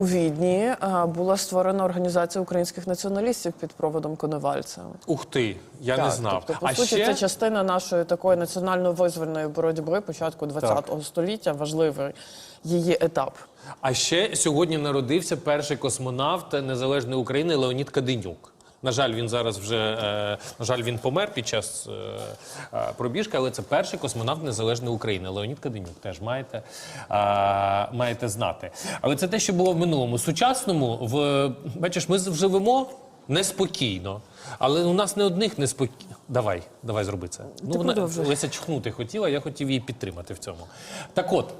У Відні е, була створена організація українських націоналістів під проводом Коновальця. Ух ти, я не знав. Тобто, по а суті, ще це частина нашої такої національно-визвольної боротьби початку ХХ століття, важливий її етап. А ще сьогодні народився перший космонавт незалежної України Леонід Каденюк. На жаль, він зараз вже е, на жаль, він помер під час е, е, пробіжки, але це перший космонавт незалежної України. Леонід Каденюк теж маєте, маєте знати. Але це те, що було в минулому. Сучасному в бачиш, ми живемо неспокійно. Але у нас не одних неспокійно. Давай, давай зроби це. Ну, вона. Леся чхнути хотіла, я хотів її підтримати в цьому. Так от.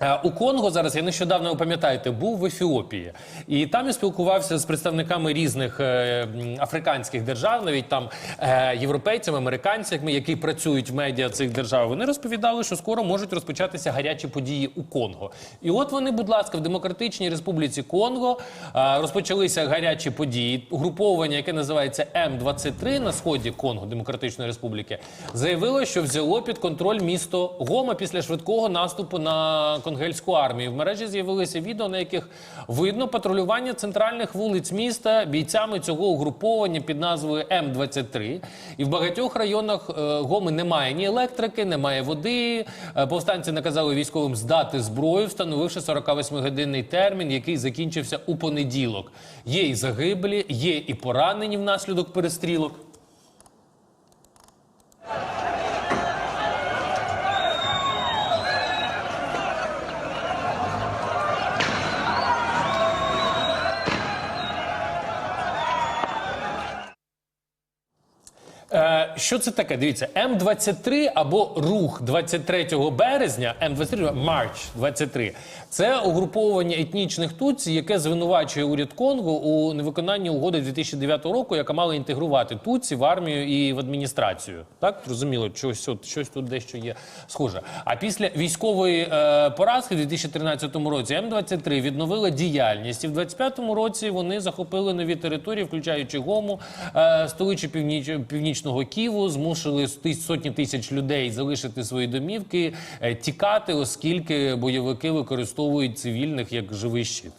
Е, У Конго зараз я нещодавно ви пам'ятаєте, був в Ефіопії, і там я спілкувався з представниками різних е, африканських держав, навіть там е, європейцями, американцями, які працюють в медіа цих держав. Вони розповідали, що скоро можуть розпочатися гарячі події у Конго. І от вони, будь ласка, в Демократичній Республіці Конго розпочалися гарячі події. Угруповання, яке називається М23 на сході Конго Демократичної Республіки, заявило, що взяло під контроль місто Гома після швидкого наступу на конгельську армію. В мережі з'явилися відео, на яких видно патрулювання центральних вулиць міста бійцями цього угруповання під назвою М23. І в багатьох районах е, Гоми немає ні електрики, немає води. Е, Повстанці наказали військовим здати зброю, встановивши 48-годинний термін, який закінчився у понеділок. Є і загиблі, є і поранені внаслідок перестрілок. Е, що це таке? Дивіться, М23 або рух 23 березня, М23, Марч 23, це угруповання етнічних тутсі, яке звинувачує уряд Конго у невиконанні угоди 2009 року, яка мала інтегрувати тутсі в армію і в адміністрацію. Так зрозуміло, щось, щось тут дещо є схоже. А після військової е, поразки в 2013 році М23 відновила діяльність, і в 2025 році вони захопили нові території, включаючи Гому, е, столицю північ, північного Києву, змусили сотні тисяч людей залишити свої домівки, е, тікати, оскільки бойовики використовують цивільних як живий щит.